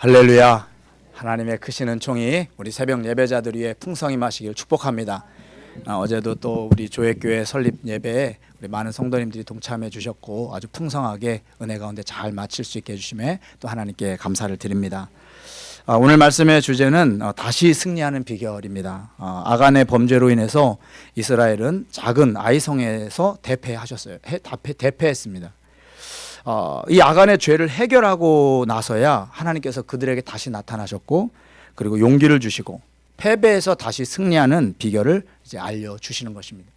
할렐루야. 하나님의 크시는 총이 우리 새벽 예배자들 위해 풍성히 마시길 축복합니다. 아, 어제도 또 우리 조회교회 설립 예배에 우리 많은 성도님들이 동참해 주셨고 아주 풍성하게 은혜 가운데 잘 마칠 수 있게 해주심에 또 하나님께 감사를 드립니다. 아, 오늘 말씀의 주제는 어, 다시 승리하는 비결입니다. 아, 아간의 범죄로 인해서 이스라엘은 작은 아이성에서 대패하셨어요. 해, 대패, 대패했습니다. 어, 이 아간의 죄를 해결하고 나서야 하나님께서 그들에게 다시 나타나셨고 그리고 용기를 주시고 패배에서 다시 승리하는 비결을 이제 알려 주시는 것입니다.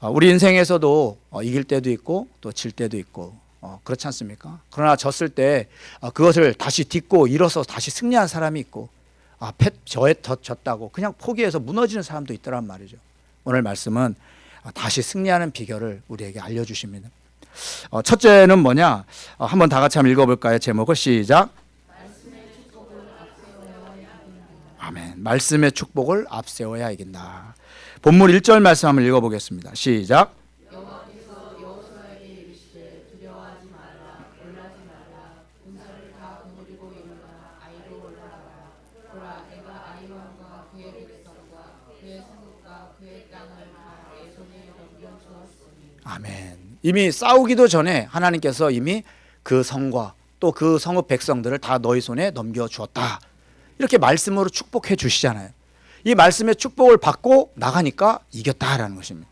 어, 우리 인생에서도 어, 이길 때도 있고 또 질 때도 있고 어, 그렇지 않습니까? 그러나 졌을 때 어, 그것을 다시 딛고 일어서 다시 승리한 사람이 있고 아, 패, 저에 더 졌다고 그냥 포기해서 무너지는 사람도 있더란 말이죠. 오늘 말씀은 아, 다시 승리하는 비결을 우리에게 알려주십니다. 어, 첫째는 뭐냐? 어, 한번 다 같이 한번 읽어볼까요? 제목을 시작. 아멘. 말씀의 축복을 앞세워야 이긴다. 본문 1절 말씀 한번 읽어보겠습니다. 시작. 아멘. 이미 싸우기도 전에 하나님께서 이미 그 성과 또 그 성읍 백성들을 다 너희 손에 넘겨 주었다. 이렇게 말씀으로 축복해 주시잖아요. 이 말씀의 축복을 받고 나가니까 이겼다라는 것입니다.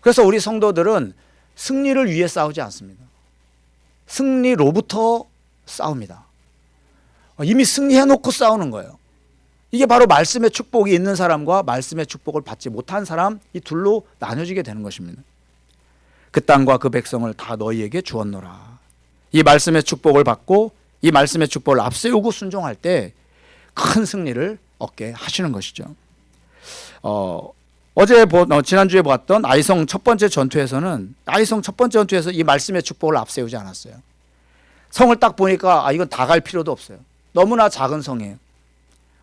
그래서 우리 성도들은 승리를 위해 싸우지 않습니다. 승리로부터 싸웁니다. 이미 승리해 놓고 싸우는 거예요. 이게 바로 말씀의 축복이 있는 사람과 말씀의 축복을 받지 못한 사람 이 둘로 나눠지게 되는 것입니다. 그 땅과 그 백성을 다 너희에게 주었노라. 이 말씀의 축복을 받고 이 말씀의 축복을 앞세우고 순종할 때 큰 승리를 얻게 하시는 것이죠. 어, 어제 보, 어, 지난주에 보았던 아이성 첫 번째 전투에서는 아이성 첫 번째 전투에서 이 말씀의 축복을 앞세우지 않았어요. 성을 딱 보니까 아 이건 다 갈 필요도 없어요. 너무나 작은 성이에요.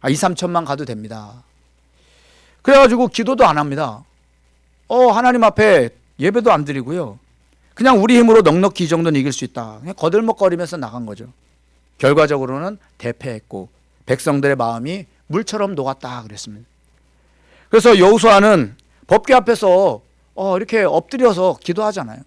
아 2, 3천만 가도 됩니다. 그래가지고 기도도 안 합니다. 어 하나님 앞에 예배도 안 드리고요. 그냥 우리 힘으로 넉넉히 이 정도는 이길 수 있다. 그냥 거들먹거리면서 나간 거죠. 결과적으로는 대패했고 백성들의 마음이 물처럼 녹았다 그랬습니다. 그래서 여호수아는 법궤 앞에서 어, 이렇게 엎드려서 기도하잖아요.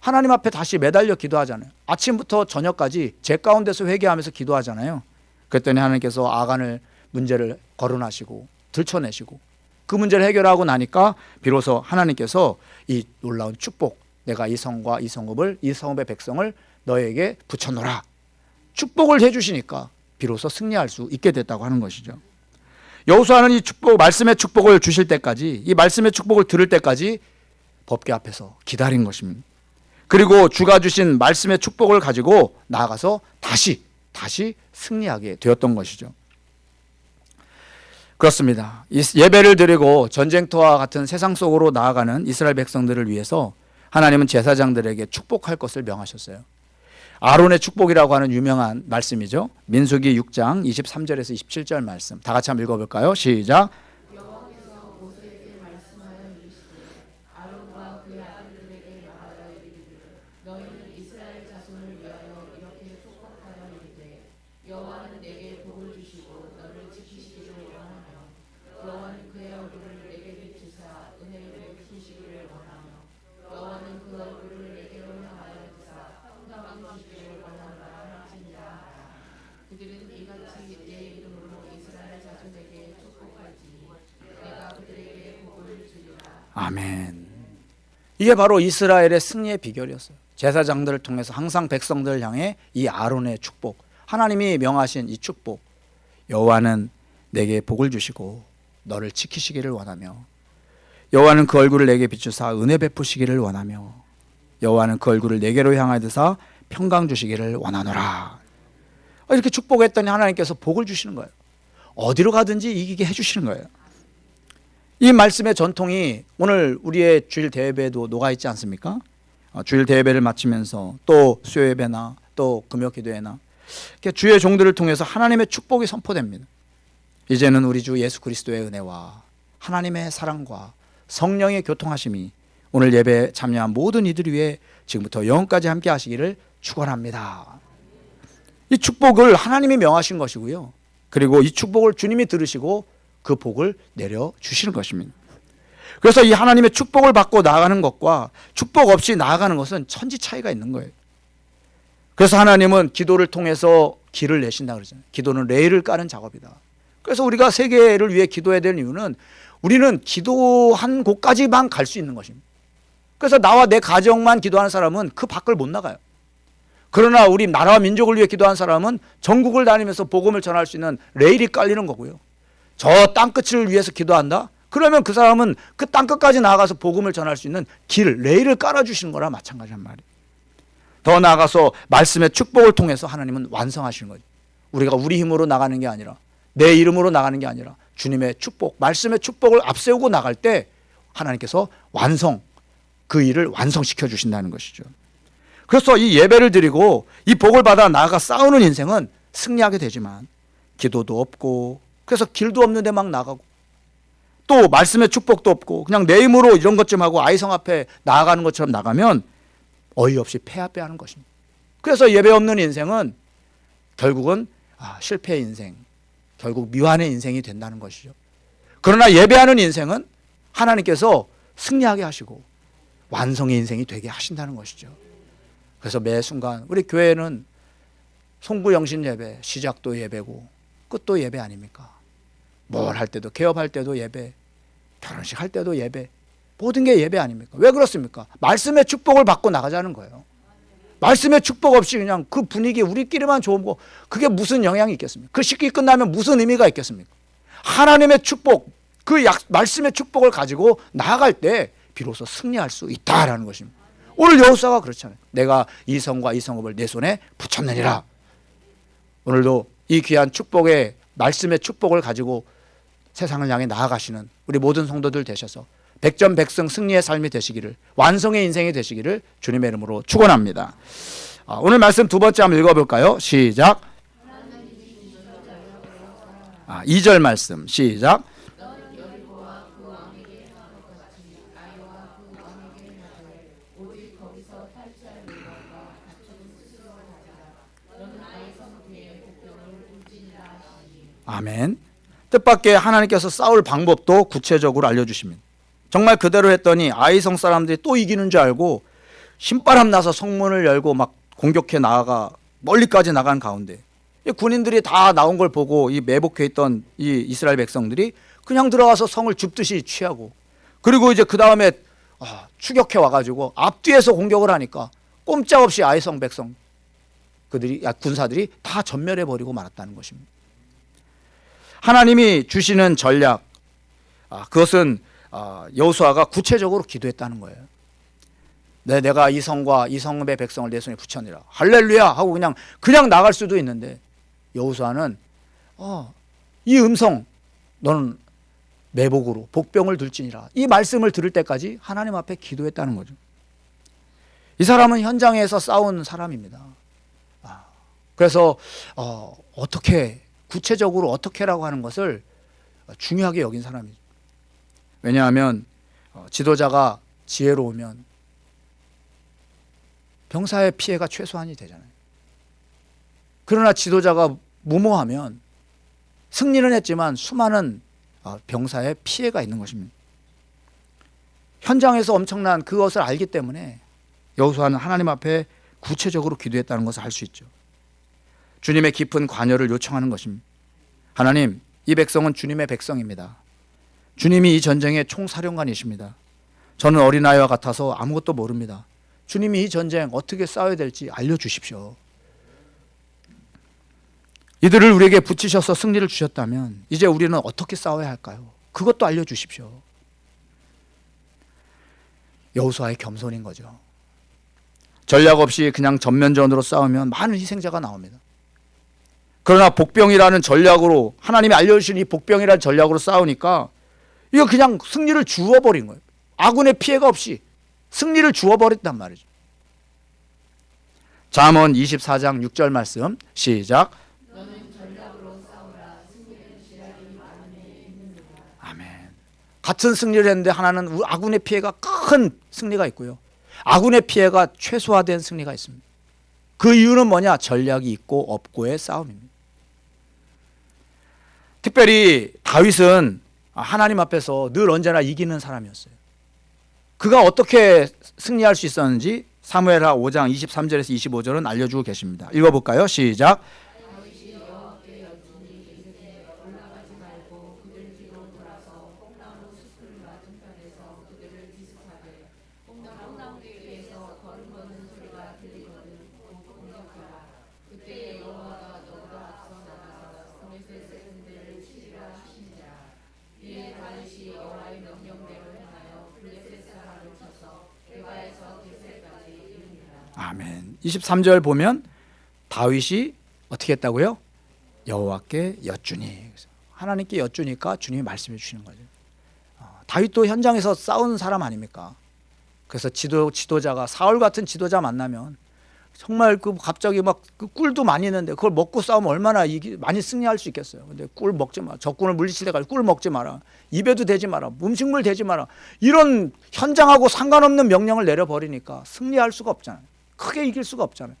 하나님 앞에 다시 매달려 기도하잖아요. 아침부터 저녁까지 제 가운데서 회개하면서 기도하잖아요. 그랬더니 하나님께서 아간을 문제를 거론하시고 들춰내시고 그 문제를 해결하고 나니까 비로소 하나님께서 이 놀라운 축복 내가 이 성과 이 성읍을 이 성읍의 백성을 너에게 붙여놓라 축복을 해주시니까 비로소 승리할 수 있게 됐다고 하는 것이죠. 여호수아는 이 축복 말씀의 축복을 주실 때까지 이 말씀의 축복을 들을 때까지 법궤 앞에서 기다린 것입니다. 그리고 주가 주신 말씀의 축복을 가지고 나아가서 다시 다시 승리하게 되었던 것이죠. 그렇습니다. 예배를 드리고 전쟁터와 같은 세상 속으로 나아가는 이스라엘 백성들을 위해서 하나님은 제사장들에게 축복할 것을 명하셨어요. 아론의 축복이라고 하는 유명한 말씀이죠. 민수기 6장 23절에서 27절 말씀. 다 같이 한번 읽어볼까요? 시작. 아멘. 이게 바로 이스라엘의 승리의 비결이었어요. 제사장들을 통해서 항상 백성들을 향해 이 아론의 축복, 하나님이 명하신 이 축복, 여호와는 내게 복을 주시고 너를 지키시기를 원하며 여호와는 그 얼굴을 내게 비추사 은혜 베푸시기를 원하며 여호와는 그 얼굴을 내게로 향하여서 평강 주시기를 원하노라. 이렇게 축복했더니 하나님께서 복을 주시는 거예요. 어디로 가든지 이기게 해주시는 거예요. 이 말씀의 전통이 오늘 우리의 주일 대회에도 녹아 있지 않습니까? 어, 주일 대회를 마치면서 또 수요 예배나 또 금요 기도회나 주의 종들을 통해서 하나님의 축복이 선포됩니다. 이제는 우리 주 예수 그리스도의 은혜와 하나님의 사랑과 성령의 교통하심이 오늘 예배 참여한 모든 이들 위해 지금부터 영원까지 함께 하시기를 축원합니다. 이 축복을 하나님이 명하신 것이고요. 그리고 이 축복을 주님이 들으시고 그 복을 내려 주시는 것입니다. 그래서 이 하나님의 축복을 받고 나아가는 것과 축복 없이 나아가는 것은 천지 차이가 있는 거예요. 그래서 하나님은 기도를 통해서 길을 내신다 그러잖아요. 기도는 레일을 까는 작업이다. 그래서 우리가 세계를 위해 기도해야 될 이유는 우리는 기도한 곳까지만 갈 수 있는 것입니다. 그래서 나와 내 가정만 기도하는 사람은 그 밖을 못 나가요. 그러나 우리 나라와 민족을 위해 기도한 사람은 전국을 다니면서 복음을 전할 수 있는 레일이 깔리는 거고요. 저 땅끝을 위해서 기도한다? 그러면 그 사람은 그 땅끝까지 나아가서 복음을 전할 수 있는 길, 레일을 깔아주시는 거나 마찬가지란 말이에요. 더 나아가서 말씀의 축복을 통해서 하나님은 완성하시는 거죠. 우리가 우리 힘으로 나가는 게 아니라 내 이름으로 나가는 게 아니라 주님의 축복, 말씀의 축복을 앞세우고 나갈 때 하나님께서 완성, 그 일을 완성시켜 주신다는 것이죠. 그래서 이 예배를 드리고 이 복을 받아 나아가 싸우는 인생은 승리하게 되지만 기도도 없고 그래서 길도 없는데 막 나가고 또 말씀의 축복도 없고 그냥 내 힘으로 이런 것 좀 하고 아이성 앞에 나아가는 것처럼 나가면 어이없이 패합배하는 것입니다. 그래서 예배 없는 인생은 결국은 아, 실패의 인생, 결국 미완의 인생이 된다는 것이죠. 그러나 예배하는 인생은 하나님께서 승리하게 하시고 완성의 인생이 되게 하신다는 것이죠. 그래서 매 순간 우리 교회는 송구영신 예배, 시작도 예배고 끝도 예배 아닙니까? 뭘 할 때도 개업할 때도 예배, 결혼식 할 때도 예배, 모든 게 예배 아닙니까? 왜 그렇습니까? 말씀의 축복을 받고 나가자는 거예요. 말씀의 축복 없이 그냥 그 분위기 우리끼리만 좋은 거 그게 무슨 영향이 있겠습니까? 그 식기 끝나면 무슨 의미가 있겠습니까? 하나님의 축복, 그 약, 말씀의 축복을 가지고 나아갈 때 비로소 승리할 수 있다라는 것입니다. 오늘 여호수아가 그렇잖아요. 내가 이 성과 이 성읍을 내 손에 붙였느니라. 오늘도 이 귀한 축복의 말씀의 축복을 가지고 세상을 향해 나아가시는 우리 모든 성도들 되셔서 백전백승 승리의 삶이 되시기를 완성의 인생이 되시기를 주님의 이름으로 축원합니다. 아, 오늘 말씀 두 번째 한번 읽어볼까요? 시작. 아, 2절 말씀 시작. 아멘. 뜻밖의 하나님께서 싸울 방법도 구체적으로 알려주십니다. 정말 그대로 했더니 아이성 사람들이 또 이기는 줄 알고 신바람 나서 성문을 열고 막 공격해 나아가 멀리까지 나간 가운데 이 군인들이 다 나온 걸 보고 이 매복해 있던 이 이스라엘 백성들이 그냥 들어가서 성을 줍듯이 취하고 그리고 이제 그 다음에 아, 추격해 와가지고 앞뒤에서 공격을 하니까 꼼짝없이 아이성 백성 그들이 아, 군사들이 다 전멸해 버리고 말았다는 것입니다. 하나님이 주시는 전략 아, 그것은 아, 여호수아가 구체적으로 기도했다는 거예요. 네, 내가 이 성과 이 성읍의 백성을 내 손에 붙였느라 할렐루야 하고 그냥 그냥 나갈 수도 있는데 여호수아는 어, 이 음성 너는 매복으로 복병을 들지니라 이 말씀을 들을 때까지 하나님 앞에 기도했다는 거죠. 이 사람은 현장에서 싸운 사람입니다. 아, 그래서 어, 어떻게 구체적으로 어떻게라고 하는 것을 중요하게 여긴 사람이죠. 왜냐하면 어, 지도자가 지혜로우면 병사의 피해가 최소한이 되잖아요. 그러나 지도자가 무모하면 승리는 했지만 수많은 어, 병사의 피해가 있는 것입니다. 현장에서 엄청난 그것을 알기 때문에 여호수아는 하나님 앞에 구체적으로 기도했다는 것을 알 수 있죠. 주님의 깊은 관여를 요청하는 것입니다. 하나님, 이 백성은 주님의 백성입니다. 주님이 이 전쟁의 총사령관이십니다. 저는 어린아이와 같아서 아무것도 모릅니다. 주님이 이 전쟁 어떻게 싸워야 될지 알려주십시오. 이들을 우리에게 붙이셔서 승리를 주셨다면 이제 우리는 어떻게 싸워야 할까요? 그것도 알려주십시오. 여호수아의 겸손인 거죠. 전략 없이 그냥 전면전으로 싸우면 많은 희생자가 나옵니다. 그러나 복병이라는 전략으로 하나님이 알려주신 이 복병이라는 전략으로 싸우니까 이거 그냥 승리를 주워버린 거예요. 아군의 피해가 없이 승리를 주워버렸단 말이죠. 잠언 24장 6절 말씀 시작. 같은 승리를 했는데 하나는 아군의 피해가 큰 승리가 있고요. 아군의 피해가 최소화된 승리가 있습니다. 그 이유는 뭐냐? 전략이 있고 없고의 싸움입니다. 특별히 다윗은 하나님 앞에서 늘 언제나 이기는 사람이었어요. 그가 어떻게 승리할 수 있었는지 사무엘하 5장 23절에서 25절은 알려주고 계십니다. 읽어볼까요? 시작. 아멘. 23절 보면 다윗이 어떻게 했다고요? 여호와께 여쭈니. 하나님께 여쭈니까 주님이 말씀해 주시는 거죠. 어, 다윗도 현장에서 싸우는 사람 아닙니까? 그래서 지도 지도자가 사울 같은 지도자 만나면 정말 그 갑자기 막 그 꿀도 많이 있는데 그걸 먹고 싸우면 얼마나 이기, 많이 승리할 수 있겠어요. 근데 꿀 먹지 마. 적군을 물리칠 때까지 꿀 먹지 마라. 입에도 대지 마라. 음식물 대지 마라. 이런 현장하고 상관없는 명령을 내려버리니까 승리할 수가 없잖아요. 크게 이길 수가 없잖아요.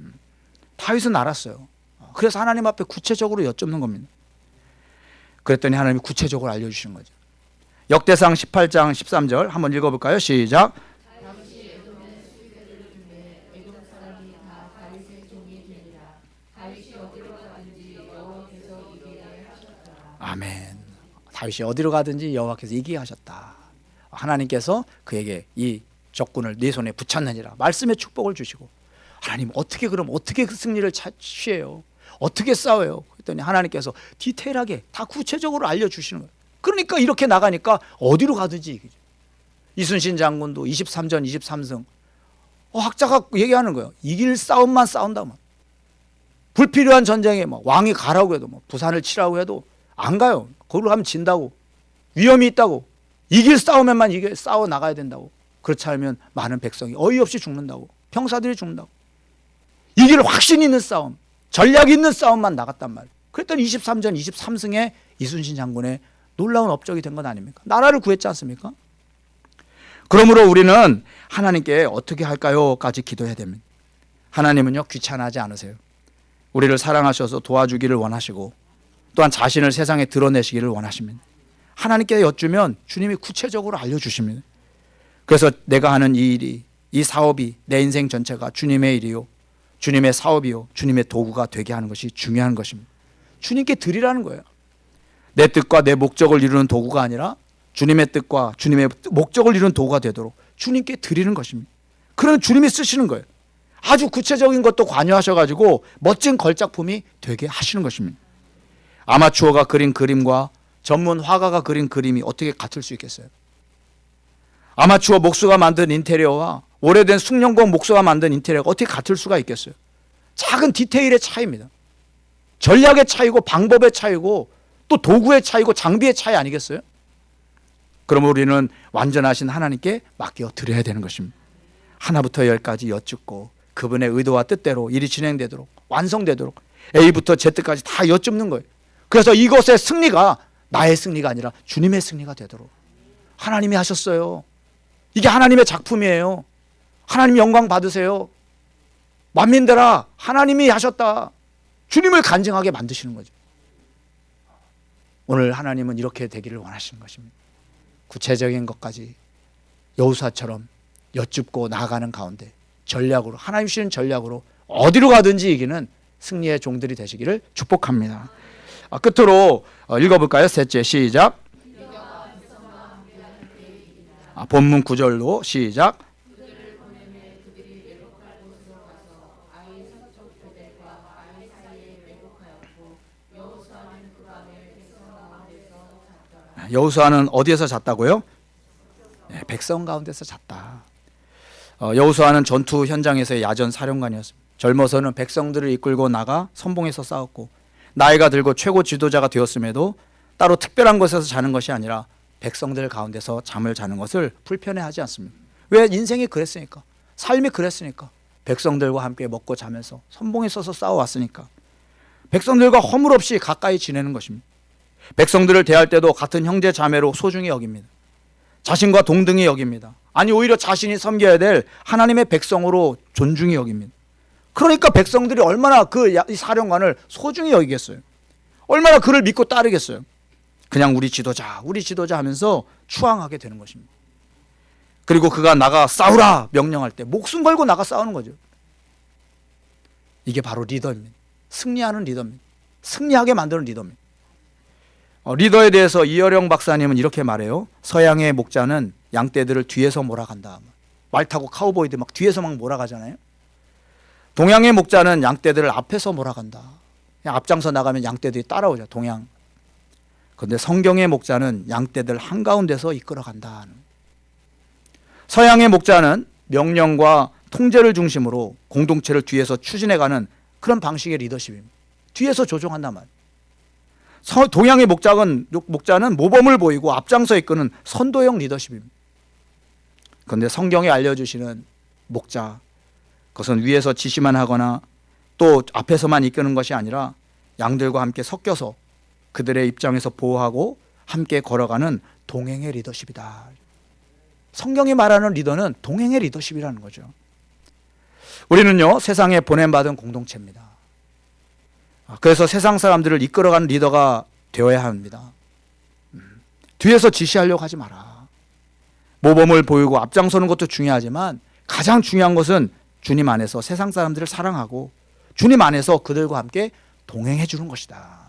음. 다윗은 알았어요. 그래서 하나님 앞에 구체적으로 여쭙는 겁니다. 그랬더니 하나님이 구체적으로 알려주시는 거죠. 역대상 18장 13절 한번 읽어볼까요? 시작. 아멘. 다윗이 어디로 가든지 여호와께서 이기게 하셨다. 하나님께서 그에게 이 적군을 네 손에 붙였느니라 말씀의 축복을 주시고 하나님 어떻게 그럼 어떻게 그 승리를 차- 취해요? 어떻게 싸워요? 그랬더니 하나님께서 디테일하게 다 구체적으로 알려주시는 거예요. 그러니까 이렇게 나가니까 어디로 가든지 이기죠. 이순신 장군도 23전 23승 어, 학자가 얘기하는 거예요. 이길 싸움만 싸운다면 불필요한 전쟁에 막 왕이 가라고 해도 뭐 부산을 치라고 해도 안 가요. 거기로 가면 진다고 위험이 있다고 이길 싸움에만 이게 싸워 나가야 된다고 그렇지 않으면 많은 백성이 어이없이 죽는다고 병사들이 죽는다고 이길 확신 있는 싸움 전략 있는 싸움만 나갔단 말이에요. 그랬더니 23전 23승에 이순신 장군의 놀라운 업적이 된 건 아닙니까? 나라를 구했지 않습니까? 그러므로 우리는 하나님께 어떻게 할까요?까지 기도해야 됩니다. 하나님은요 귀찮아하지 않으세요. 우리를 사랑하셔서 도와주기를 원하시고 또한 자신을 세상에 드러내시기를 원하십니다. 하나님께 여쭈면 주님이 구체적으로 알려주십니다. 그래서 내가 하는 이 일이 이 사업이 내 인생 전체가 주님의 일이요 주님의 사업이요 주님의 도구가 되게 하는 것이 중요한 것입니다. 주님께 드리라는 거예요. 내 뜻과 내 목적을 이루는 도구가 아니라 주님의 뜻과 주님의 목적을 이루는 도구가 되도록 주님께 드리는 것입니다. 그러면 주님이 쓰시는 거예요. 아주 구체적인 것도 관여하셔가지고 멋진 걸작품이 되게 하시는 것입니다. 아마추어가 그린 그림과 전문 화가가 그린 그림이 어떻게 같을 수 있겠어요? 아마추어 목수가 만든 인테리어와 오래된 숙련공 목수가 만든 인테리어가 어떻게 같을 수가 있겠어요? 작은 디테일의 차이입니다. 전략의 차이고 방법의 차이고 또 도구의 차이고 장비의 차이 아니겠어요? 그럼 우리는 완전하신 하나님께 맡겨 드려야 되는 것입니다. 하나부터 열까지 여쭙고 그분의 의도와 뜻대로 일이 진행되도록 완성되도록 A부터 Z까지 다 여쭙는 거예요. 그래서 이것의 승리가 나의 승리가 아니라 주님의 승리가 되도록 하나님이 하셨어요. 이게 하나님의 작품이에요. 하나님 영광 받으세요. 만민들아 하나님이 하셨다. 주님을 간증하게 만드시는 거죠. 오늘 하나님은 이렇게 되기를 원하시는 것입니다. 구체적인 것까지 여우사처럼 여쭙고 나아가는 가운데 전략으로 하나님 주시는 전략으로 어디로 가든지 이기는 승리의 종들이 되시기를 축복합니다. 아, 끝으로 어, 읽어볼까요? 셋째 시작. 아, 본문 구절로 시작. 여호수아는 어디에서 잤다고요? 네, 백성 가운데서 잤다. 어, 여호수아는 전투 현장에서의 야전 사령관이었습니다. 젊어서는 백성들을 이끌고 나가 선봉에서 싸웠고 나이가 들고 최고 지도자가 되었음에도 따로 특별한 곳에서 자는 것이 아니라 백성들 가운데서 잠을 자는 것을 불편해하지 않습니다. 왜 인생이 그랬으니까 삶이 그랬으니까 백성들과 함께 먹고 자면서 선봉에 서서 싸워왔으니까 백성들과 허물 없이 가까이 지내는 것입니다. 백성들을 대할 때도 같은 형제 자매로 소중히 여깁니다. 자신과 동등히 여깁니다. 아니 오히려 자신이 섬겨야 될 하나님의 백성으로 존중히 여깁니다. 그러니까 백성들이 얼마나 그 사령관을 소중히 여기겠어요. 얼마나 그를 믿고 따르겠어요. 그냥 우리 지도자, 우리 지도자 하면서 추앙하게 되는 것입니다. 그리고 그가 나가 싸우라 명령할 때 목숨 걸고 나가 싸우는 거죠. 이게 바로 리더입니다. 승리하는 리더입니다. 승리하게 만드는 리더입니다. 어, 리더에 대해서 이어령 박사님은 이렇게 말해요. 서양의 목자는 양떼들을 뒤에서 몰아간다. 말 타고 카우보이들 막 뒤에서 막 몰아가잖아요. 동양의 목자는 양떼들을 앞에서 몰아간다. 앞장서 나가면 양떼들이 따라오죠. 동양. 그런데 성경의 목자는 양떼들 한가운데서 이끌어간다. 서양의 목자는 명령과 통제를 중심으로 공동체를 뒤에서 추진해가는 그런 방식의 리더십입니다. 뒤에서 조종한단 말. 서, 동양의 목자는 목자는 모범을 보이고 앞장서 이끄는 선도형 리더십입니다. 그런데 성경에 알려주시는 목자, 그것은 위에서 지시만 하거나 또 앞에서만 이끄는 것이 아니라 양들과 함께 섞여서 그들의 입장에서 보호하고 함께 걸어가는 동행의 리더십이다. 성경이 말하는 리더는 동행의 리더십이라는 거죠. 우리는요 세상에 보냄받은 공동체입니다. 아, 그래서 세상 사람들을 이끌어가는 리더가 되어야 합니다. 음, 뒤에서 지시하려고 하지 마라. 모범을 보이고 앞장서는 것도 중요하지만 가장 중요한 것은 주님 안에서 세상 사람들을 사랑하고 주님 안에서 그들과 함께 동행해 주는 것이다.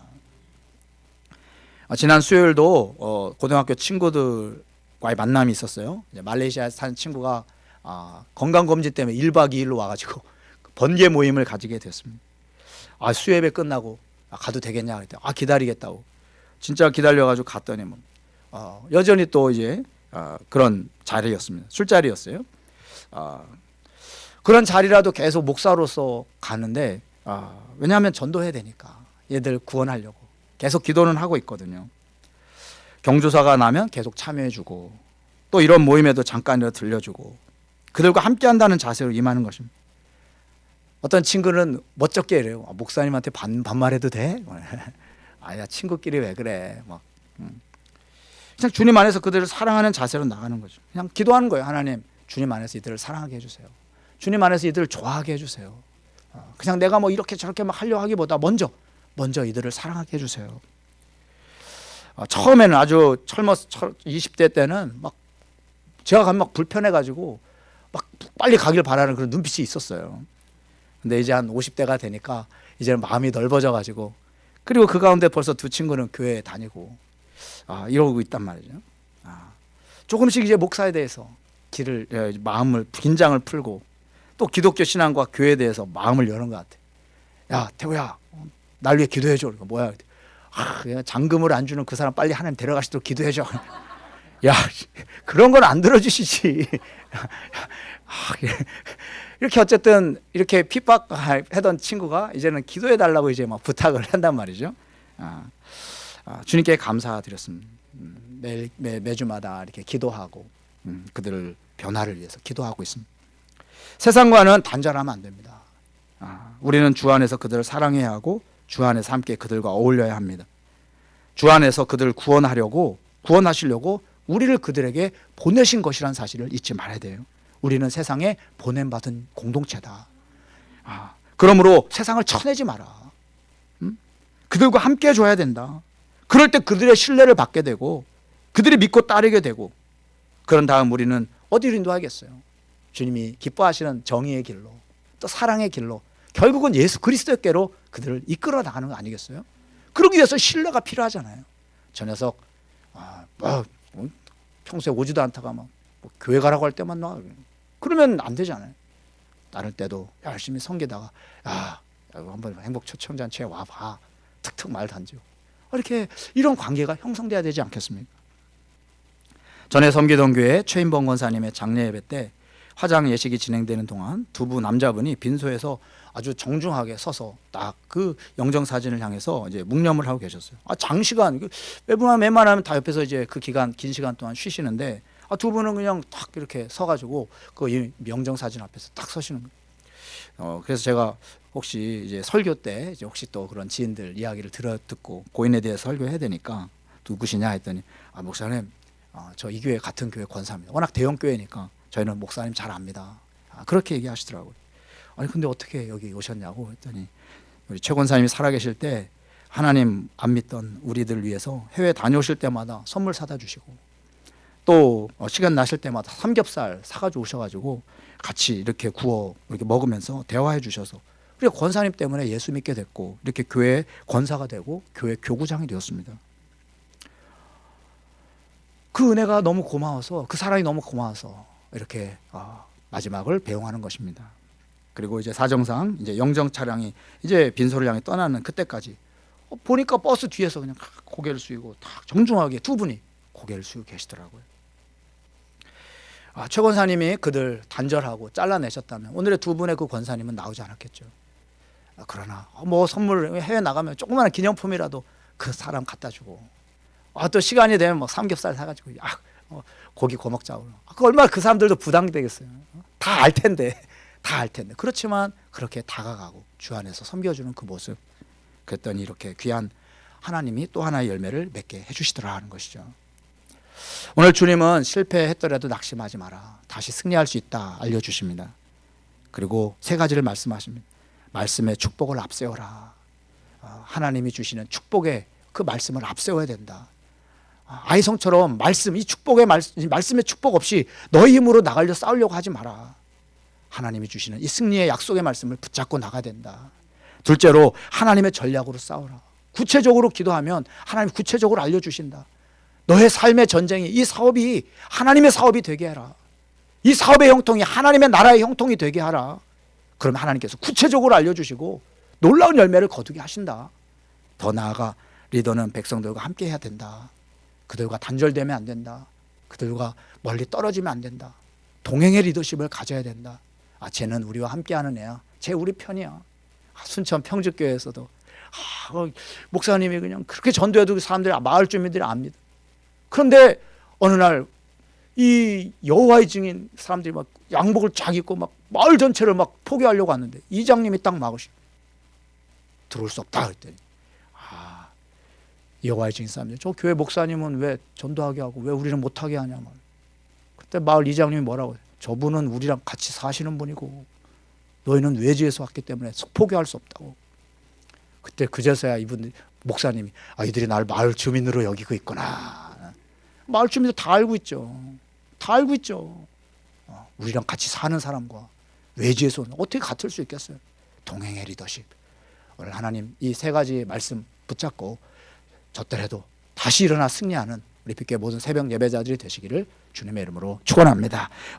아, 지난 수요일도 어, 고등학교 친구들과의 만남이 있었어요. 말레이시아에 사는 친구가 아, 건강검진 때문에 1박 2일로 와가지고 번개 모임을 가지게 됐습니다. 아, 수요예배 끝나고 아, 가도 되겠냐 그랬더니 아 기다리겠다고 진짜 기다려가지고 갔더니 뭐 어, 여전히 또 이제 아, 그런 자리였습니다. 술자리였어요. 아, 그런 자리라도 계속 목사로서 가는데 아, 왜냐하면 전도해야 되니까 얘들 구원하려고 계속 기도는 하고 있거든요. 경조사가 나면 계속 참여해주고 또 이런 모임에도 잠깐이라도 들려주고 그들과 함께한다는 자세로 임하는 것입니다. 어떤 친구는 멋쩍게 이래요. 아, 목사님한테 반, 반말해도 돼? 아야 친구끼리 왜 그래? 막 음. 그냥 주님 안에서 그들을 사랑하는 자세로 나가는 거죠. 그냥 기도하는 거예요. 하나님, 주님 안에서 이들을 사랑하게 해주세요. 주님 안에서 이들을 좋아하게 해주세요. 어, 그냥 내가 뭐 이렇게 저렇게 막 하려 하기보다 먼저 먼저 이들을 사랑하게 해주세요. 어, 처음에는 아주 철머 20대 때는 막 제가 가면 막 불편해가지고 막 빨리 가길 바라는 그런 눈빛이 있었어요. 근데 이제 한 50대가 되니까 이제는 마음이 넓어져가지고 그리고 그 가운데 벌써 두 친구는 교회에 다니고 아, 이러고 있단 말이죠. 아, 조금씩 이제 목사에 대해서 길을 예, 마음을 긴장을 풀고 또 기독교 신앙과 교회에 대해서 마음을 여는 것 같아. 야 태우야, 날 위해 기도해 줘. 그러니까 뭐야? 아, 그냥 잔금을 안 주는 그 사람 빨리 하나님 데려가시도록 기도해 줘. 야, 그런 건 안 들어주시지. 아, 이렇게 어쨌든 이렇게 핍박하던 친구가 이제는 기도해 달라고 이제 막 부탁을 한단 말이죠. 아, 아, 주님께 감사드렸습니다. 음, 매, 매, 매주마다 이렇게 기도하고 음, 그들을 변화를 위해서 기도하고 있습니다. 세상과는 단절하면 안 됩니다. 아, 우리는 주 안에서 그들을 사랑해야 하고 주 안에서 함께 그들과 어울려야 합니다. 주 안에서 그들을 구원하려고 구원하시려고 우리를 그들에게 보내신 것이라는 사실을 잊지 말아야 돼요. 우리는 세상에 보냄받은 공동체다. 아, 그러므로 세상을 쳐내지 마라. 음? 그들과 함께 줘야 된다. 그럴 때 그들의 신뢰를 받게 되고 그들이 믿고 따르게 되고 그런 다음 우리는 어디로 인도하겠어요? 주님이 기뻐하시는 정의의 길로 또 사랑의 길로 결국은 예수 그리스도께로 그들을 이끌어 나가는 거 아니겠어요? 그러기 위해서 신뢰가 필요하잖아요. 저 녀석 아, 뭐, 뭐, 평소에 오지도 않다가 막 뭐, 교회 가라고 할 때만 나 그러면 안 되잖아요. 다를 때도 열심히 섬기다가 야 한번 행복 초청 잔치에 와봐 툭툭 말 던지고 이렇게 이런 관계가 형성돼야 되지 않겠습니까? 전에 섬기던 교회 최인범 권사님의 장례 예배 때 화장 예식이 진행되는 동안 두분 남자분이 빈소에서 아주 정중하게 서서 딱 그 영정 사진을 향해서 이제 묵념을 하고 계셨어요. 아 장시간 매분만 웬만하면 다 옆에서 이제 그 기간 긴 시간 동안 쉬시는데 아, 두 분은 그냥 딱 이렇게 서가지고 그 명정 사진 앞에서 딱 서시는 거예요. 어, 그래서 제가 혹시 이제 설교 때 이제 혹시 또 그런 지인들 이야기를 들어 듣고 고인에 대해 설교해야 되니까 누구시냐 했더니 아 목사님 어, 저이 교회 같은 교회 권사입니다. 워낙 대형 교회니까 저희는 목사님 잘 압니다. 아, 그렇게 얘기하시더라고요. 아니 근데 어떻게 여기 오셨냐고 했더니 우리 최 권사님이 살아계실 때 하나님 안 믿던 우리들 위해서 해외 다녀오실 때마다 선물 사다 주시고 또 어, 시간 나실 때마다 삼겹살 사가지고 오셔가지고 같이 이렇게 구워 이렇게 먹으면서 대화해 주셔서 우리 권사님 때문에 예수 믿게 됐고 이렇게 교회 권사가 되고 교회 교구장이 되었습니다. 그 은혜가 너무 고마워서 그 사랑이 너무 고마워서 이렇게 어, 마지막을 배웅하는 것입니다. 그리고 이제 사정상 이제 영정 차량이 이제 빈소를 향해 떠나는 그때까지 어, 보니까 버스 뒤에서 그냥 고개를 숙이고 딱 정중하게 두 분이 고개를 숙이고 계시더라고요. 아, 최 권사님이 그들 단절하고 잘라내셨다면 오늘의 두 분의 그 권사님은 나오지 않았겠죠. 아, 그러나 어, 뭐 선물 해외 나가면 조그마한 기념품이라도 그 사람 갖다 주고 아, 또 시간이 되면 뭐 삼겹살 사가지고 아, 어, 고기 고먹자고 아, 그 얼마나 그 사람들도 부담되겠어요. 다 알 텐데 다 알 텐데 그렇지만 그렇게 다가가고 주 안에서 섬겨주는 그 모습 그랬더니 이렇게 귀한 하나님이 또 하나의 열매를 맺게 해주시더라 하는 것이죠. 오늘 주님은 실패했더라도 낙심하지 마라. 다시 승리할 수 있다 알려주십니다. 그리고 세 가지를 말씀하십니다. 말씀의 축복을 앞세워라. 어, 하나님이 주시는 축복의 그 말씀을 앞세워야 된다. 아, 아이성처럼 말씀 이 축복의 말, 말씀의 축복 없이 너희 힘으로 나가려 싸우려고 하지 마라. 하나님이 주시는 이 승리의 약속의 말씀을 붙잡고 나가야 된다. 둘째로 하나님의 전략으로 싸우라. 구체적으로 기도하면 하나님 구체적으로 알려주신다. 너의 삶의 전쟁이 이 사업이 하나님의 사업이 되게 해라. 이 사업의 형통이 하나님의 나라의 형통이 되게 하라. 그럼 하나님께서 구체적으로 알려주시고 놀라운 열매를 거두게 하신다. 더 나아가 리더는 백성들과 함께 해야 된다. 그들과 단절되면 안 된다. 그들과 멀리 떨어지면 안 된다. 동행의 리더십을 가져야 된다. 아, 쟤는 우리와 함께하는 애야. 쟤 우리 편이야. 아, 순천 평주교회에서도 아, 어, 목사님이 그냥 그렇게 전도해도 그 사람들이 마을 주민들이 압니다. 그런데 어느 날 이 여호와의 증인 사람들이 막 양복을 쫙 입고 막 마을 전체를 막 포기하려고 하는데 이장님이 딱 막으시 들어올 수 없다 그랬더니 아 여호와의 증인 사람들 저 교회 목사님은 왜 전도하게 하고 왜 우리는 못하게 하냐 말 그때 마을 이장님이 뭐라고 해요? 저분은 우리랑 같이 사시는 분이고 너희는 외지에서 왔기 때문에 포기할 수 없다고. 그때 그제서야 이분 목사님이 아 이들이 날 마을 주민으로 여기고 있구나. 마을 주민들 다 알고 있죠. 다 알고 있죠. 어, 우리랑 같이 사는 사람과 외지에서 오는 어떻게 같을 수 있겠어요? 동행의 리더십. 오늘 하나님 이 세 가지 말씀 붙잡고 졌더라도 다시 일어나 승리하는 우리 빛의 모든 새벽 예배자들이 되시기를 주님의 이름으로 축원합니다.